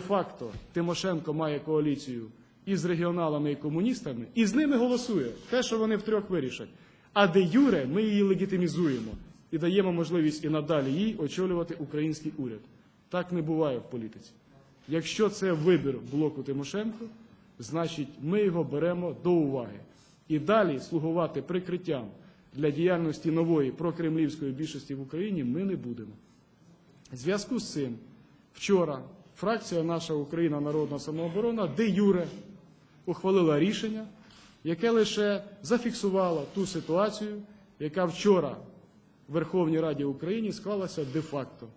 де-факто Тимошенко має коаліцію із регіоналами і комуністами, і з ними голосує те, що вони втрьох вирішать. А де Юре ми її легітимізуємо і даємо можливість і надалі їй очолювати український уряд. Так не буває в політиці. Якщо це вибір блоку Тимошенко, значить ми його беремо до уваги. І далі слугувати прикриттям для діяльності нової прокремлівської більшості в Україні ми не будемо. Зв'язку з цим вчора фракція наша Україна Народна самооборона де Юре ухвалила рішення, яке лише зафіксувало ту ситуацію, яка вчора в Верховній Раді України склалася де-факто.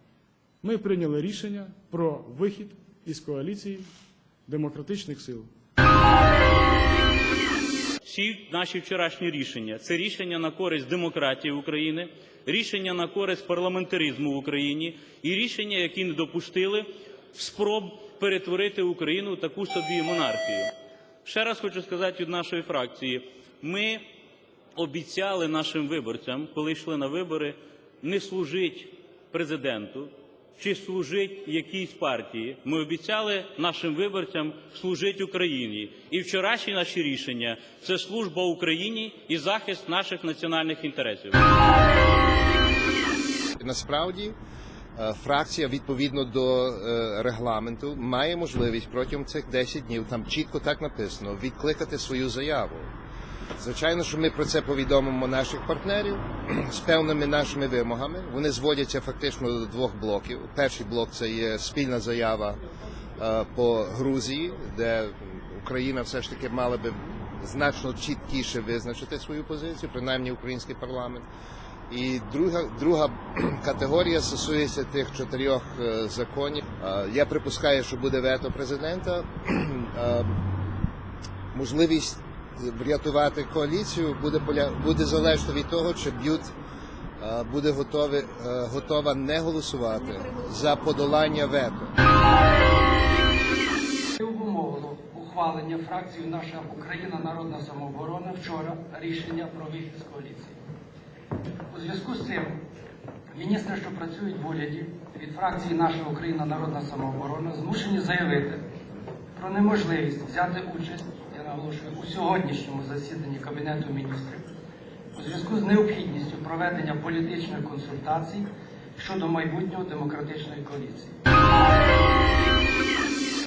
Ми прийняли рішення про вихід із коаліції демократичних сил. Всі наші вчорашні рішення це рішення на користь демократії України, рішення на користь парламентаризму в Україні і рішення, які не допустили спроб перетворити Україну в таку собі монархію. Ще раз хочу сказати від нашої фракції: ми обіцяли нашим виборцям, коли йшли на вибори, не служити президенту чи служити якійсь партії. Ми обіцяли нашим виборцям служити Україні. І вчорашні наші рішення це служба Україні і захист наших національних інтересів. Насправді фракція відповідно до е, регламенту має можливість протягом цих 10 днів, там чітко так написано, відкликати свою заяву. Звичайно, що ми про це повідомимо наших партнерів з певними нашими вимогами. Вони зводяться фактично до двох блоків. Перший блок це є спільна заява е, по Грузії, де Україна все ж таки мала би значно чіткіше визначити свою позицію, принаймні український парламент. І друга, друга категорія стосується тих чотирьох е, законів. Е, Я припускаю, що буде вето президента. Е, Можливість врятувати коаліцію буде буде залежати від того, чи б'ют буде готові, готова не голосувати за подолання вето. Ухвалення фракцією наша Україна Народна самооборона вчора рішення про вихід з коаліції. У зв'язку з цим міністри, що працюють в уряді від фракції наша Україна Народна самооборона, змушені заявити про неможливість взяти участь, я наголошую, у сьогоднішньому засіданні Кабінету міністрів у зв'язку з необхідністю проведення політичних консультацій щодо майбутнього демократичної коаліції.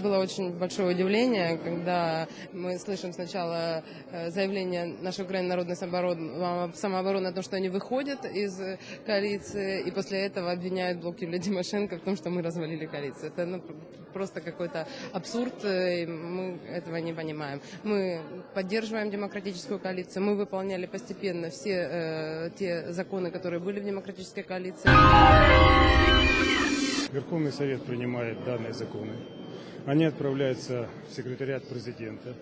Было очень большое удивление, когда мы слышим сначала э, заявление нашей Украины народной самообороны, самообороны о том, что они выходят из э, коалиции, и после этого обвиняют блок Юлии Тимошенко в том, что мы развалили коалицию. Это ну, просто какой-то абсурд, э, и мы этого не понимаем. Мы поддерживаем демократическую коалицию, мы выполняли постепенно все э, те законы, которые были в демократической коалиции. Верховный Совет принимает данные законы. Они отправляются в секретариат президента.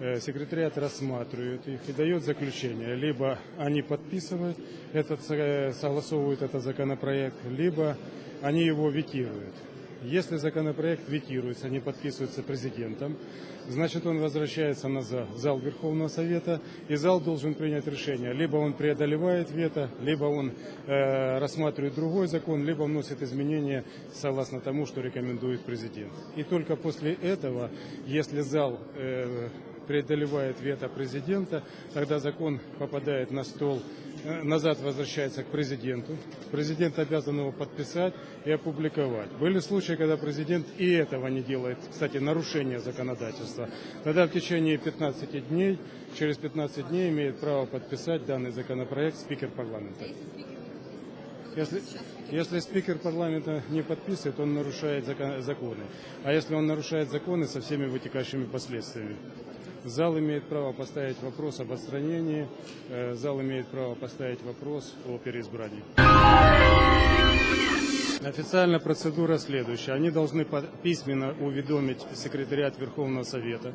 Э, Секретариат рассматривает их и дает заключение. Либо они подписывают, этот, э, согласовывают этот законопроект, либо они его ветируют. Если законопроект ветируется, не подписывается президентом, значит он возвращается назад в зал Верховного Совета, и зал должен принять решение. Либо он преодолевает вето, либо он э, рассматривает другой закон, либо вносит изменения согласно тому, что рекомендует президент. И только после этого, если зал э, преодолевает вето президента, тогда закон попадает на стол, назад возвращается к президенту. Президент обязан его подписать и опубликовать. Были случаи, когда президент и этого не делает, кстати, нарушение законодательства. Тогда в течение 15 дней, через 15 дней имеет право подписать данный законопроект спикер парламента. Если, если спикер парламента не подписывает, он нарушает закон- законы. А если он нарушает законы со всеми вытекающими последствиями. Зал имеет право поставить вопрос об отстранении, э, зал имеет право поставить вопрос о переизбрании. Официальная процедура следующая. Они должны по- письменно уведомить секретариат Верховного Совета,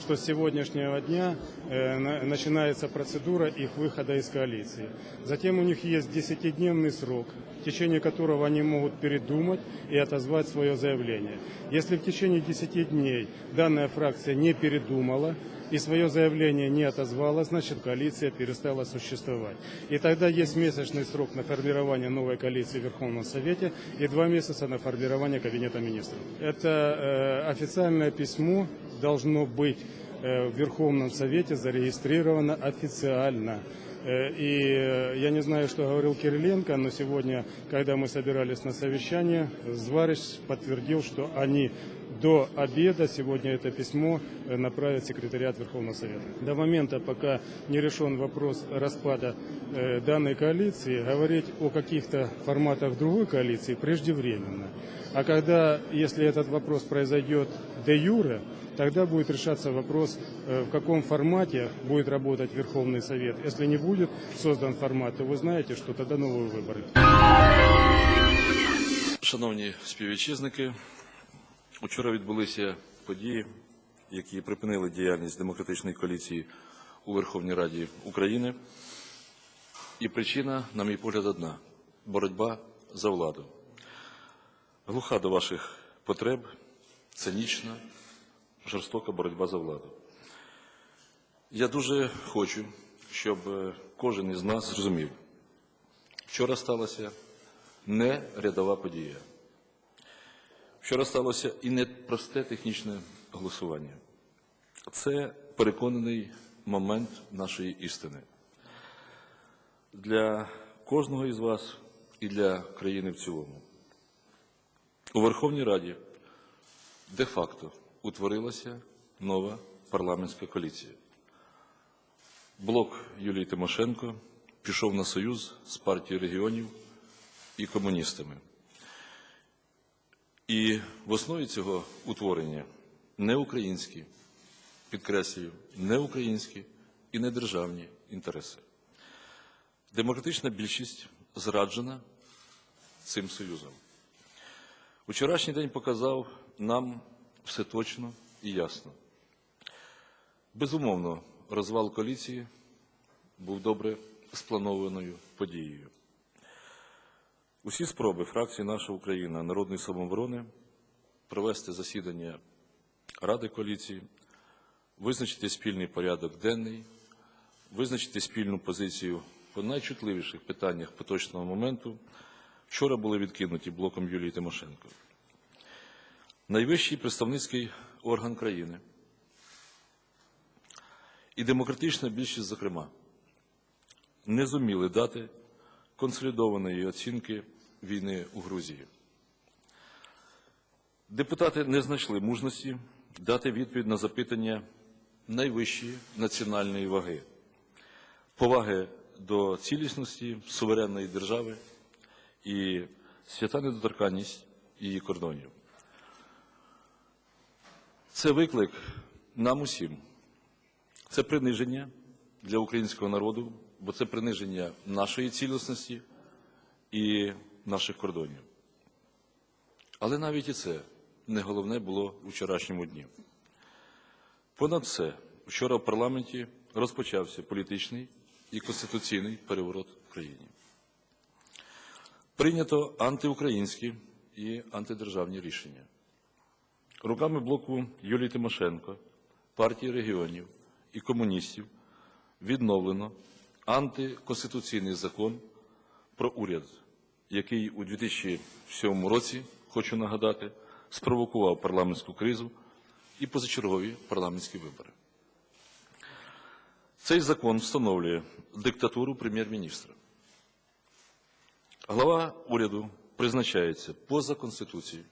что с сегодняшнего дня э, на- начинается процедура их выхода из коалиции. Затем у них есть 10-дневный срок в течение которого они могут передумать и отозвать свое заявление. Если в течение 10 дней данная фракция не передумала и свое заявление не отозвала, значит коалиция перестала существовать. И тогда есть месячный срок на формирование новой коалиции в Верховном Совете и два месяца на формирование Кабинета министров. Это э, официальное письмо должно быть э, в Верховном Совете зарегистрировано официально. Э, И э, я не знаю, что говорил Кириленко, но сегодня, когда мы собирались на совещание, Зварич подтвердил, что они до обеда сегодня это письмо э, направят в секретариат Верховного Совета. До момента, пока не решен вопрос распада э, данной коалиции, говорить о каких-то форматах другой коалиции преждевременно. А когда, если этот вопрос произойдет де юре, тогда будет решаться вопрос, э, в каком формате будет работать Верховный Совет. Если не будет создан формат, то вы знаете, что тогда новые выборы. Шановні співвітчизники, учора відбулися події, які припинили діяльність демократичної коаліції у Верховній Раді України. І причина, на мій погляд, одна боротьба за владу. Глуха до ваших потреб, цинічна, жорстока боротьба за владу. Я дуже хочу, щоб кожен із нас зрозумів, вчора сталося не рядова подія. Вчора сталося і не просте технічне голосування. Це переконаний момент нашої істини. Для кожного із вас і для країни в цілому. У Верховній Раді де-факто утворилася нова парламентська коаліція. Блок Юлії Тимошенко пішов на союз з партією регіонів і комуністами. І в основі цього утворення не українські, підкреслюю, не українські і не державні інтереси. Демократична більшість зраджена цим союзом. Вчорашній день показав нам все точно і ясно. Безумовно, розвал коаліції був добре спланованою подією. Усі спроби фракції Наша Україна Народної самооборони провести засідання Ради коаліції, визначити спільний порядок денний, визначити спільну позицію по найчутливіших питаннях поточного моменту вчора були відкинуті блоком Юлії Тимошенко. Найвищий представницький орган країни і демократична більшість, зокрема, не зуміли дати консолідованої оцінки війни у Грузії. Депутати не знайшли мужності дати відповідь на запитання найвищої національної ваги, поваги до цілісності суверенної держави і свята недоторканність її кордонів. Це виклик нам усім. Це приниження для українського народу, бо це приниження нашої цілісності і наших кордонів. Але навіть і це не головне було у вчорашньому дні. Понад все, вчора в парламенті розпочався політичний і конституційний переворот в країні. Прийнято антиукраїнські і антидержавні рішення. Руками блоку Юлії Тимошенко, партії регіонів і комуністів відновлено антиконституційний закон про уряд, який у 2007 році, хочу нагадати, спровокував парламентську кризу і позачергові парламентські вибори. Цей закон встановлює диктатуру прем'єр-міністра. Глава уряду призначається поза Конституцією.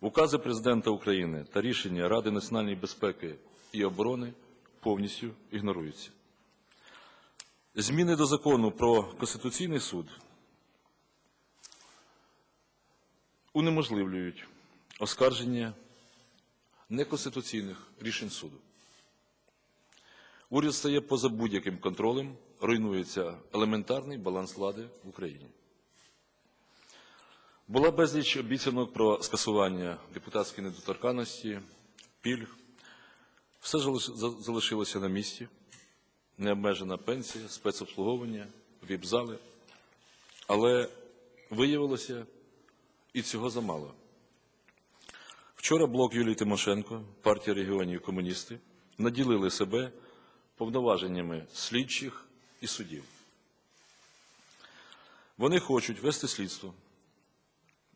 Укази президента України та рішення Ради національної безпеки і оборони повністю ігноруються. Зміни до закону про Конституційний суд унеможливлюють оскарження неконституційних рішень суду. Уряд стає поза будь-яким контролем, руйнується елементарний баланс влади в Україні. Була безліч обіцянок про скасування депутатської недоторканності, пільг. Все залишилося на місці. Необмежена пенсія, спецобслуговування, віп-зали. Але виявилося, і цього замало. Вчора блок Юлії Тимошенко, партія регіонів комуністи, наділили себе повноваженнями слідчих і судів. Вони хочуть вести слідство,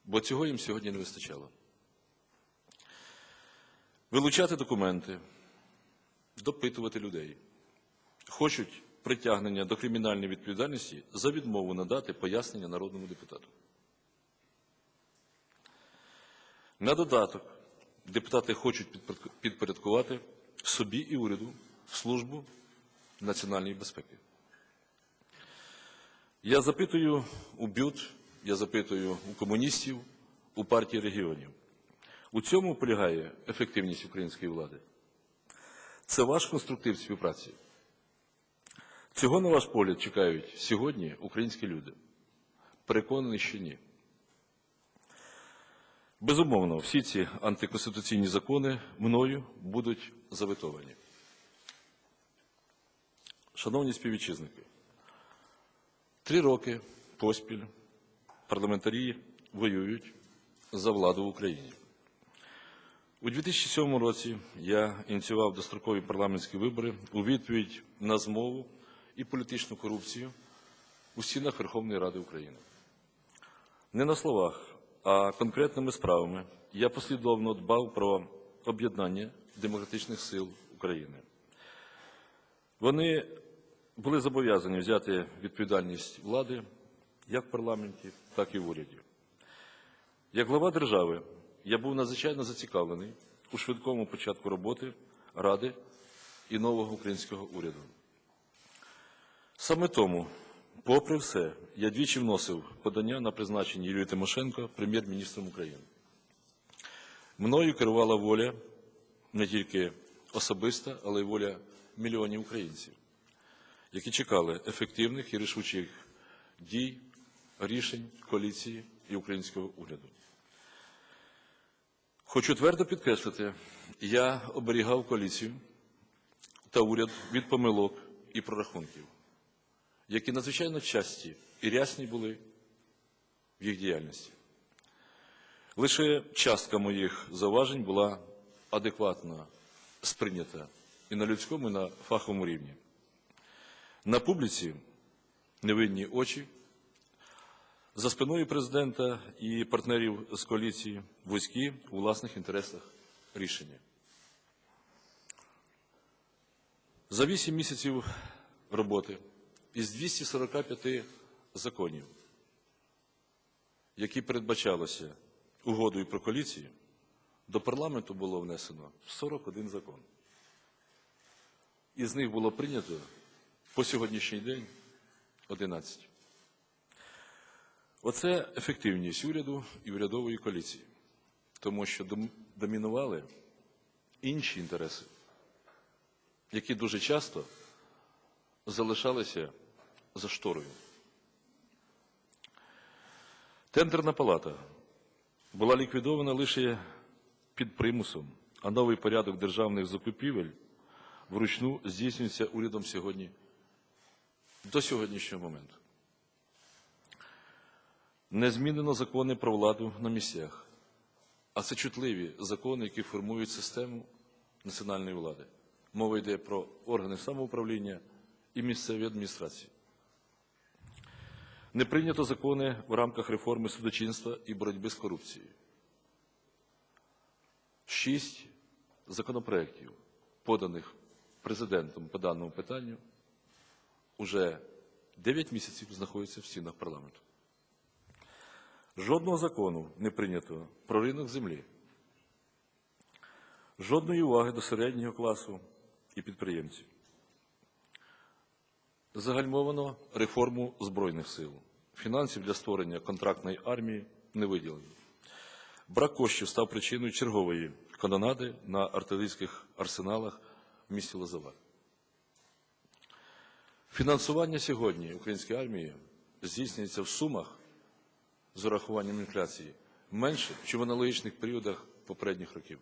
бо цього їм сьогодні не вистачало. Вилучати документи, допитувати людей. Хочуть притягнення до кримінальної відповідальності за відмову надати пояснення народному депутату. На додаток депутати хочуть підпорядкувати собі і уряду службу національної безпеки. Я запитую у БЮТ, я запитую у комуністів, у партії регіонів. У цьому полягає ефективність української влади. Це ваш конструктив співпраці. Цього, на ваш погляд, чекають сьогодні українські люди. Переконаний, що ні. Безумовно, всі ці антиконституційні закони мною будуть заветовані. Шановні співвітчизники, три роки поспіль парламентарі воюють за владу в Україні. У 2007 році я ініціював дострокові парламентські вибори у відповідь на змову і політичну корупцію у стінах Верховної Ради України. Не на словах, а конкретними справами я послідовно дбав про об'єднання демократичних сил України. Вони були зобов'язані взяти відповідальність влади як в парламенті, так і в уряді. Як глава держави я був надзвичайно зацікавлений у швидкому початку роботи Ради і нового українського уряду. Саме тому, попри все, я двічі вносив подання на призначення Юлії Тимошенко прем'єр-міністром України. Мною керувала воля не тільки особиста, але й воля мільйонів українців, які чекали ефективних і рішучих дій, рішень коаліції і українського уряду. Хочу твердо підкреслити, я оберігав коаліцію та уряд від помилок і прорахунків, які надзвичайно часті і рясні були в їх діяльності. Лише частка моїх зауважень була адекватно сприйнята і на людському, і на фаховому рівні. На публіці невинні очі, за спиною президента і партнерів з коаліції вузькі у власних інтересах рішення. За вісім місяців роботи із 245 законів, які передбачалося угодою про коаліцію, до парламенту було внесено 41 закон. Із них було прийнято по сьогоднішній день 11. Оце ефективність уряду і урядової коаліції, тому що дом- домінували інші інтереси, які дуже часто залишалися за шторою. Тендерна палата була ліквідована лише під примусом, а новий порядок державних закупівель вручну здійснюється урядом сьогодні до сьогоднішнього моменту. Не змінено закони про владу на місцях, а це чутливі закони, які формують систему національної влади. Мова йде про органи самоуправління і місцеві адміністрації. Не прийнято закони в рамках реформи судочинства і боротьби з корупцією. Шість законопроєктів, поданих президентом по даному питанню, уже 9 місяців знаходяться в стінах парламенту. Жодного закону не прийнято про ринок землі. Жодної уваги до середнього класу і підприємців. Загальмовано реформу Збройних сил. Фінансів для створення контрактної армії не виділено. Брак коштів став причиною чергової канонади на артилерійських арсеналах в місті Лозова. Фінансування сьогодні української армії здійснюється в сумах з урахуванням інфляції менше, ніж в аналогічних періодах попередніх років.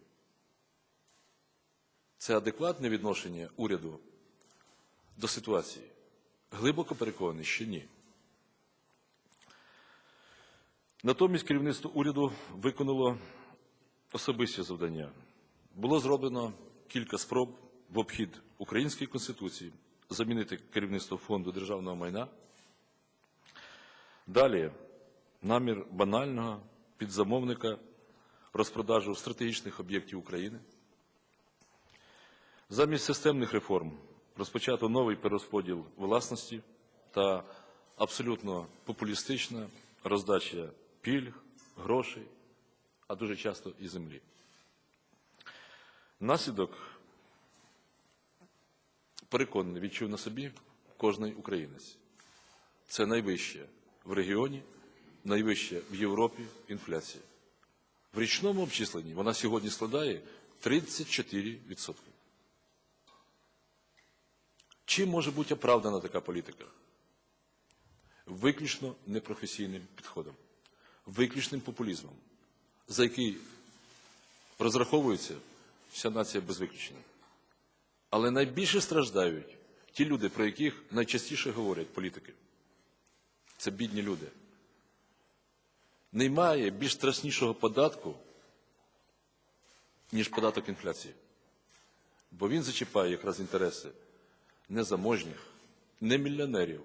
Це адекватне відношення уряду до ситуації? Глибоко переконаний, що ні. Натомість керівництво уряду виконало особисті завдання. Було зроблено кілька спроб в обхід української конституції замінити керівництво фонду державного майна. Далі намір банального підзамовника розпродажу стратегічних об'єктів України. Замість системних реформ розпочато новий перерозподіл власності та абсолютно популістична роздача пільг, грошей, а дуже часто і землі. Наслідок переконаний, відчув на собі кожний українець. Це найвище в регіоні, найвище в Європі інфляція. В річному обчисленні вона сьогодні складає 34%. Чим може бути оправдана така політика? Виключно непрофесійним підходом, виключним популізмом, за який розраховується вся нація без виключення. Але найбільше страждають ті люди, про яких найчастіше говорять політики. Це бідні люди. Немає більш страшнішого податку, ніж податок інфляції. Бо він зачіпає якраз інтереси не заможніх, не мільйонерів,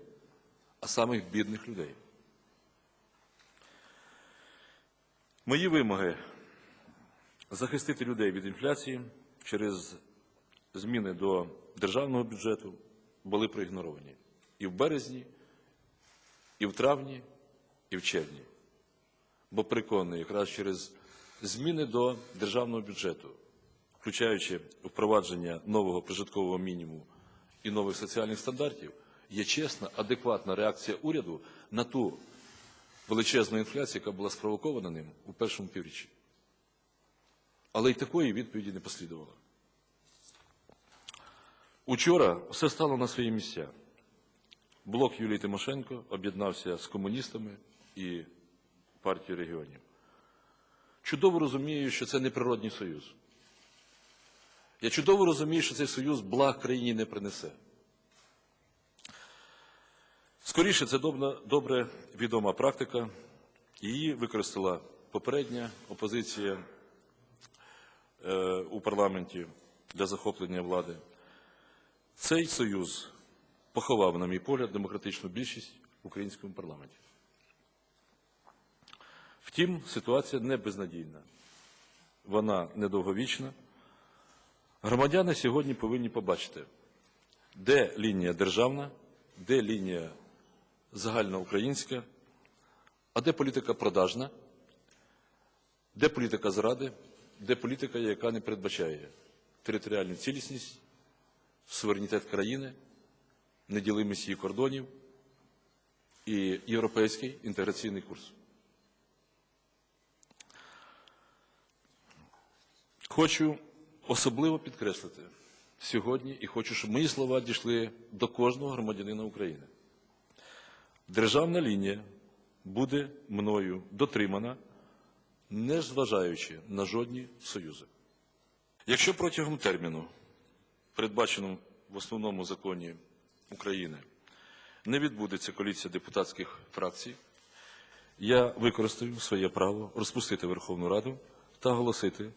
а самих бідних людей. Мої вимоги захистити людей від інфляції через зміни до державного бюджету були проігноровані і в березні, і в травні, і в червні. Бо переконаний, якраз через зміни до державного бюджету, включаючи впровадження нового прожиткового мінімуму і нових соціальних стандартів, є чесна, адекватна реакція уряду на ту величезну інфляцію, яка була спровокована ним у першому півріччі. Але й такої відповіді не послідувало. Учора все стало на свої місця. Блок Юлії Тимошенко об'єднався з комуністами і партією регіонів. Чудово розумію, що це неприродний союз. Я чудово розумію, що цей союз благ країні не принесе. Скоріше, це добре, добре відома практика. Її використала попередня опозиція е, у парламенті для захоплення влади. Цей союз поховав, на мій погляд, демократичну більшість в українському парламенті. Втім, ситуація не безнадійна, вона недовговічна. Громадяни сьогодні повинні побачити, де лінія державна, де лінія загальноукраїнська, а де політика продажна, де політика зради, де політика, яка не передбачає територіальну цілісність, суверенітет країни, неділимість її кордонів і європейський інтеграційний курс. Хочу особливо підкреслити сьогодні і хочу, щоб мої слова дійшли до кожного громадянина України. Державна лінія буде мною дотримана, не зважаючи на жодні союзи. Якщо протягом терміну, передбаченому в основному законі України, не відбудеться коаліція депутатських фракцій, я використаю своє право розпустити Верховну Раду та оголосити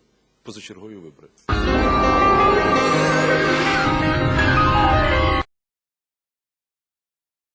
позачергові вибори.